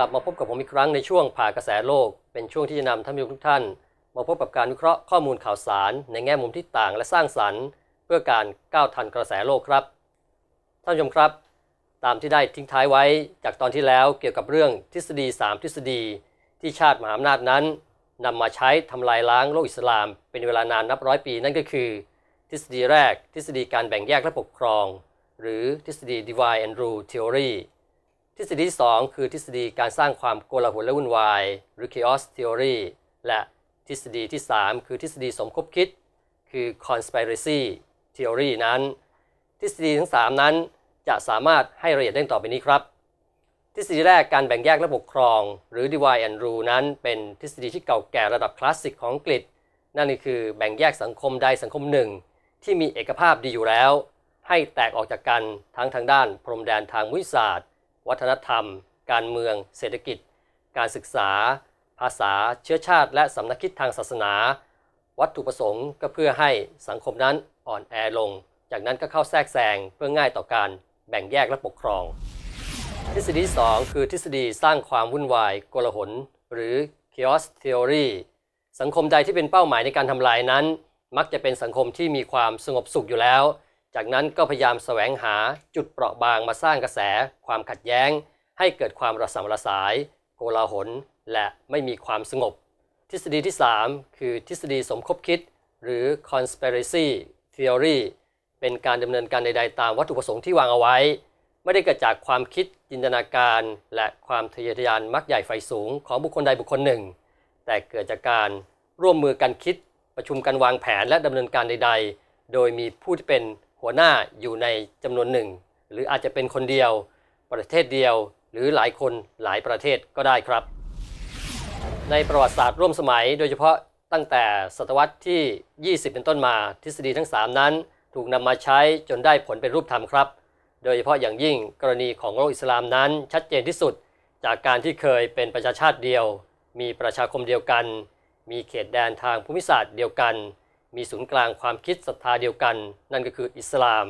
กลับมาพบกับผมอีกครั้งในช่วงผ่ากระแสโลก เป็นช่วงที่จะนำท่านผู้ชมทุกท่าน มาพบกับการวิเคราะห์ข้อมูลข่าวสาร ในแง่มุมที่ต่างและสร้างสรรค์ เพื่อการก้าวทันกระแสโลกครับ ท่านผู้ชมครับ ตามที่ได้ทิ้งท้ายไว้จากตอนที่แล้วเกี่ยวกับเรื่องทฤษฎี 3 ทฤษฎี ที่ชาติมหาอำนาจนั้นนำมาใช้ทำลายล้างโลกอิสลาม เป็นเวลานานนับร้อยปีนั่นก็คือ ทฤษฎีแรก ทฤษฎีการแบ่งแยกและปกครอง หรือทฤษฎี divide and rule theory ทฤษฎีที่ 2 คือทฤษฎีการสร้างความโกลาหลและวุ่นวาย หรือ chaos theory และทฤษฎีที่ 3 คือทฤษฎีสมคบคิด คือ conspiracy theory นั้น ทฤษฎีทั้ง 3 นั้นจะสามารถให้รายละเอียดได้ต่อไปนี้ครับ ทฤษฎีแรกการแบ่งแยกและปกครอง หรือ divide and rule นั้น เป็นทฤษฎีที่เก่าแก่ระดับคลาสสิกของอังกฤษ นั่นคือแบ่งแยกสังคมใดสังคมหนึ่ง ที่มีเอกภาพดีอยู่แล้ว ให้แตกออกจากกันทั้งทางด้านพรมแดนทางวิทยาศาสตร์ วัฒนธรรม การเมือง เศรษฐกิจ การศึกษา ภาษา เชื้อชาติ และสำนักคิดทางศาสนา วัตถุประสงค์ก็เพื่อให้สังคมนั้นอ่อนแอลง จากนั้นก็เข้าแทรกแซงเพื่อง่ายต่อการแบ่งแยกและปกครอง ทฤษฎีที่สองคือทฤษฎีสร้างความวุ่นวายโกลาหล หรือ chaos theory สังคมใดที่เป็นเป้าหมายในการทำลายนั้น มักจะเป็นสังคมที่มีความสงบสุขอยู่แล้ว จากนั้นก็พยายามแสวงหาจุดเปราะบางมาสร้างกระแส ความขัดแย้ง ให้เกิดความระสำระสาย โกลาหล และไม่มีความสงบ ทฤษฎีที่ 3 คือทฤษฎีสมคบคิด หรือ conspiracy theory เป็นการดำเนินการใด ๆ ตามวัตถุประสงค์ที่วางเอาไว้ ไม่ได้เกิดจากความคิดจินตนาการ และความทะเยอทะยานมักใหญ่ไฟสูงของบุคคลใดบุคคลหนึ่ง แต่เกิดจากการร่วมมือกันคิด ประชุมกันวางแผนและดำเนินการใด ๆ โดยมีผู้ที่เป็น หัวหน้าอยู่ในจำนวนหนึ่ง หรืออาจจะเป็นคนเดียว ประเทศเดียว หรือหลายคนหลายประเทศก็ได้ครับ ในประวัติศาสตร์ร่วมสมัย โดยเฉพาะตั้งแต่ศตวรรษที่ 20 เป็นต้นมาทฤษฎีทั้ง 3 นั้น ถูกนำมาใช้จนได้ผลเป็นรูปธรรมครับ โดยเฉพาะอย่างยิ่งกรณีของโลกอิสลามนั้นชัดเจนที่สุด จากการที่เคยเป็นประชาชาติเดียว มีประชาคมเดียวกัน มีเขตแดนทางภูมิศาสตร์เดียวกัน มีศูนย์กลางความคิดศรัทธาเดียวกัน นั่นก็คืออิสลาม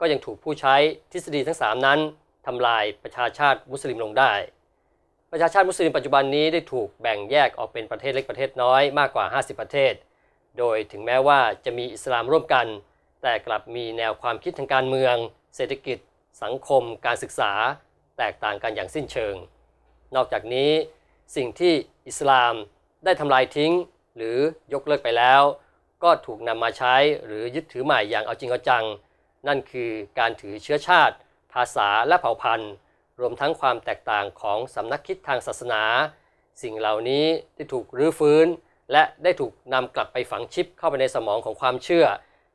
ก็ยังถูกผู้ใช้ทฤษฎีทั้ง 3 นั้นทำลายประชาชาติมุสลิมลงได้ ประชาชาติมุสลิมปัจจุบันนี้ได้ถูกแบ่งแยกออกเป็นประเทศเล็กประเทศน้อยมากกว่า 50 ประเทศ โดยถึงแม้ว่าจะมีอิสลามร่วมกัน แต่กลับมีแนวความคิดทางการเมือง เศรษฐกิจ สังคม การศึกษา แตกต่างกันอย่างสิ้นเชิง นอกจากนี้ สิ่งที่อิสลามได้ทำลายทิ้ง หรือยกเลิกไปแล้ว ก็ถูกนำมาใช้หรือยึดถือใหม่อย่างเอาจริงเอาจัง นั่นคือการถือเชื้อชาติ ภาษาและเผ่าพันธุ์ รวมทั้งความแตกต่างของสำนักคิดทางศาสนา สิ่งเหล่านี้ได้ถูกรื้อฟื้น และได้ถูกนำกลับไปฝังชิปเข้าไปในสมองของความเชื่อ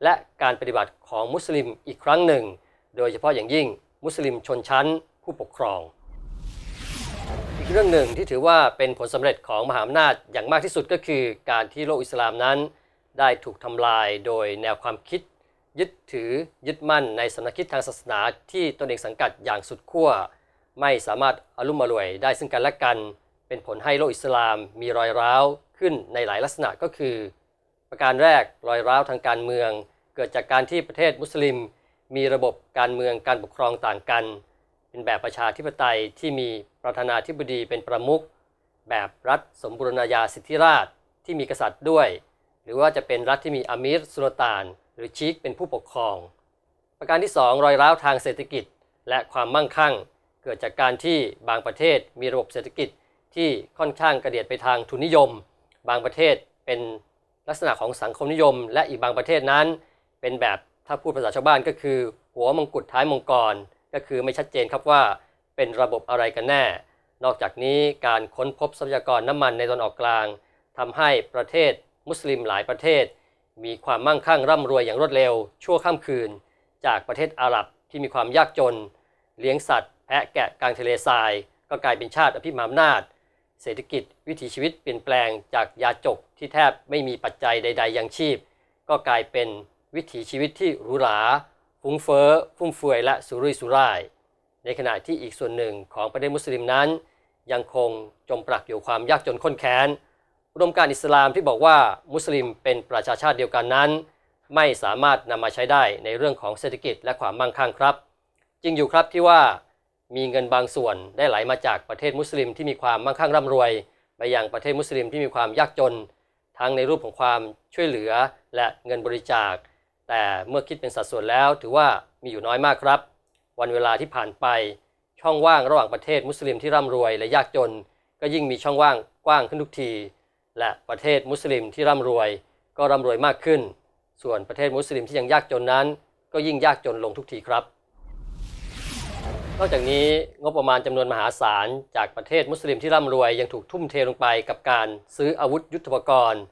และการปฏิบัติของมุสลิมอีกครั้งหนึ่ง โดยเฉพาะอย่างยิ่งมุสลิมชนชั้น ผู้ปกครองอีกเรื่องหนึ่งที่ถือว่าเป็นผลสำเร็จของมหาอำนาจอย่างมากที่สุดก็คือการที่โลกอิสลามนั้น ได้ถูกทำลายโดยแนวความคิด ยึดถือยึดมั่นในสำนักคิดทางศาสนาที่ตนเองสังกัดอย่างสุดขั้ว ไม่สามารถอารุ่มอร่วยได้ซึ่งกันและกัน เป็นผลให้โลกอิสลามมีรอยร้าวขึ้นในหลายลักษณะก็คือ ประการแรกรอยร้าวทางการเมือง เกิดจากการที่ประเทศมุสลิม มีระบบการเมืองการปกครองต่างกัน เป็นแบบประชาธิปไตยที่มีประธานาธิบดีเป็นประมุขแบบรัฐสมบูรณาญาสิทธิราชที่มีกษัตริย์ด้วย หรือว่าจะเป็นรัฐที่มีอามีรสุลต่าน หรือชีคเป็นผู้ปกครอง ประการที่ 2 รอยร้าวทางเศรษฐกิจ และความมั่งคั่ง เกิดจากการที่บางประเทศมีระบบเศรษฐกิจที่ค่อนข้างกระเดียดไปทางทุนนิยม บางประเทศเป็นลักษณะของสังคมนิยม และอีกบางประเทศนั้น เป็นแบบถ้าพูดภาษาชาวบ้านก็คือ หัวมงกุฎท้ายมงกร ก็คือไม่ชัดเจนครับว่าเป็นระบบอะไรกันแน่ นอกจากนี้การค้นพบทรัพยากรน้ำมันในตอนออกกลางทำให้ประเทศ มุสลิมหลายประเทศ มีความมั่งคั่งร่ำรวยอย่างรวดเร็ว ชั่วข้ามคืน จากประเทศอาหรับที่มีความยากจน เลี้ยงสัตว์ แพะแกะกลางทะเลทราย ก็กลายเป็นชาติอภิมหาอำนาจ เศรษฐกิจวิถีชีวิตเปลี่ยนแปลงจากยาจกที่แทบไม่มีปัจจัยใด ๆ ยังชีพ ก็กลายเป็นวิถีชีวิตที่หรูหราฟุ้งเฟ้อฟุ่มเฟือยและสุรุ่ยสุร่าย ในขณะที่อีกส่วนหนึ่งของประเทศมุสลิมนั้น ยังคงจมปลักอยู่ความยากจนข้นแค้น อุดมการอิสลามที่บอกว่ามุสลิมเป็นประชาชาติเดียวกันนั้น ไม่สามารถนำมาใช้ได้ในเรื่องของเศรษฐกิจและความมั่งคั่งครับ จริงอยู่ครับที่ว่ามีเงินบางส่วนได้ไหลมาจากประเทศมุสลิมที่มีความมั่งคั่งร่ำรวย ไปยังประเทศมุสลิมที่มีความยากจน ทั้งในรูปของความช่วยเหลือและเงินบริจาค แต่เมื่อคิดเป็นสัดส่วนแล้วถือว่ามีอยู่น้อยมากครับ วันเวลาที่ผ่านไป ช่องว่างระหว่างประเทศมุสลิมที่ร่ำรวยและยากจน ก็ยิ่งมีช่องว่างกว้างขึ้นทุกที และประเทศมุสลิมที่ร่ำรวย ก็ร่ำรวยมากขึ้น ส่วนประเทศมุสลิมที่ยังยากจนนั้น ก็ยิ่งยากจนลงทุกทีครับ นอกจากนี้งบประมาณจำนวนมหาศาลจากประเทศมุสลิมที่ร่ำรวยยังถูกทุ่มเทลงไปกับการซื้ออาวุธยุทโธปกรณ์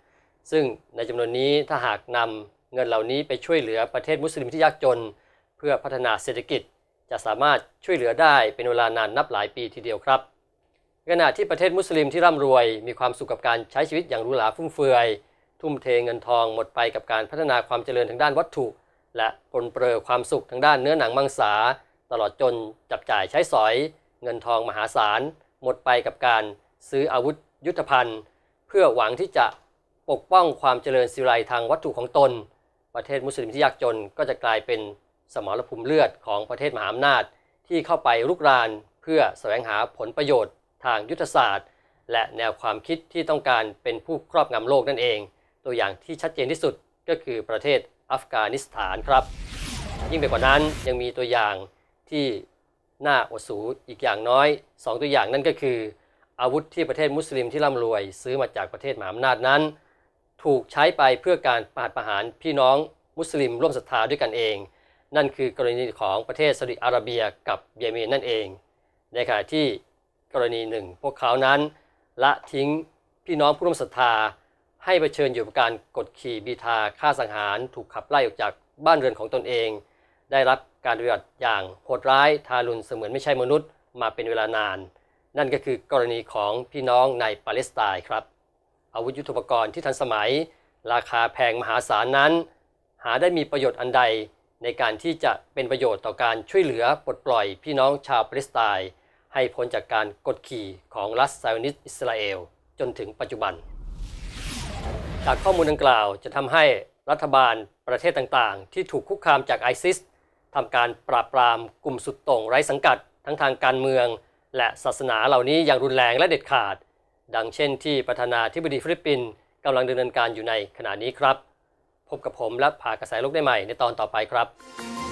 ซึ่งในจำนวนนี้ถ้าหากนำเงินเหล่านี้ไปช่วยเหลือประเทศมุสลิมที่ยากจน เพื่อพัฒนาเศรษฐกิจจะสามารถช่วยเหลือได้เป็นเวลานานนับหลายปีทีเดียวครับ ขณะที่ประเทศมุสลิมที่ร่ำรวย มีความสุขกับการใช้ชีวิตอย่างหรูหราฟุ่มเฟือย ทุ่มเทเงินทองหมดไปกับการพัฒนาความเจริญทางด้านวัตถุ และปนเปื้อความสุขทางด้านเนื้อหนังมังสา ตลอดจนจับจ่ายใช้สอย เงินทองมหาศาล หมดไปกับการซื้ออาวุธยุทธภัณฑ์ เพื่อหวังที่จะปกป้องความเจริญสิไรทางวัตถุของตน ประเทศมุสลิมที่ยากจนก็จะกลายเป็นสมรภูมิเลือดของประเทศมหาอำนาจที่เข้าไปรุกรานเพื่อแสวงหาผลประโยชน์ ทางยุทธศาสตร์ และแนวความคิดที่ต้องการเป็นผู้ครอบงำโลกนั่นเอง ตัวอย่างที่ชัดเจนที่สุดก็คือประเทศอัฟกานิสถานครับ ยิ่งไปกว่านั้นยังมีตัวอย่างที่น่าอดสูอีกอย่างน้อย 2 ตัวอย่างนั่นก็คือ อาวุธที่ประเทศมุสลิมที่ร่ำรวย ซื้อมาจากประเทศมหาอำนาจนั้น ถูกใช้ไปเพื่อการประหารประหารพี่น้องมุสลิมร่วมศรัทธาด้วยกันเอง นั่นคือกรณีของประเทศซาอุดิอาระเบียกับเยเมนนั่นเอง ในขณะที่ กรณีหนึ่ง พวกเขานั้นละทิ้งพี่น้องผู้ร่วมศรัทธา ให้เผชิญอยู่กับการกดขี่บีทาฆ่าสังหาร ถูกขับไล่ออกจากบ้านเรือนของตนเอง ได้รับการปฏิบัติอย่างโหดร้ายทารุณเสมือนไม่ใช่มนุษย์มาเป็นเวลานาน นั่นก็คือกรณีของพี่น้องในปาเลสไตน์ครับ อาวุธยุทโธปกรณ์ที่ทันสมัย ราคาแพงมหาศาลนั้น หาได้มีประโยชน์อันใดในการที่จะเป็นประโยชน์ต่อการช่วยเหลือปลดปล่อยพี่น้องชาวปาเลสไตน์ ให้พ้นจากการกดขี่ของรัฐไซออนิสอิสราเอลจนถึงปัจจุบัน จากข้อมูลดังกล่าวจะทำให้รัฐบาลประเทศต่างๆ ที่ถูกคุกคามจากไอซิสทำการปราบปรามกลุ่มสุดโต่งไร้สังกัด ทั้งทางการเมือง และศาสนาเหล่านี้อย่างรุนแรงและเด็ดขาด ดังเช่นที่ประธานาธิบดีฟิลิปปินส์กำลังดำเนินการอยู่ในขณะนี้ครับ พบกับผมและผ่ากระแสโลกได้ใหม่ในตอนต่อไปครับ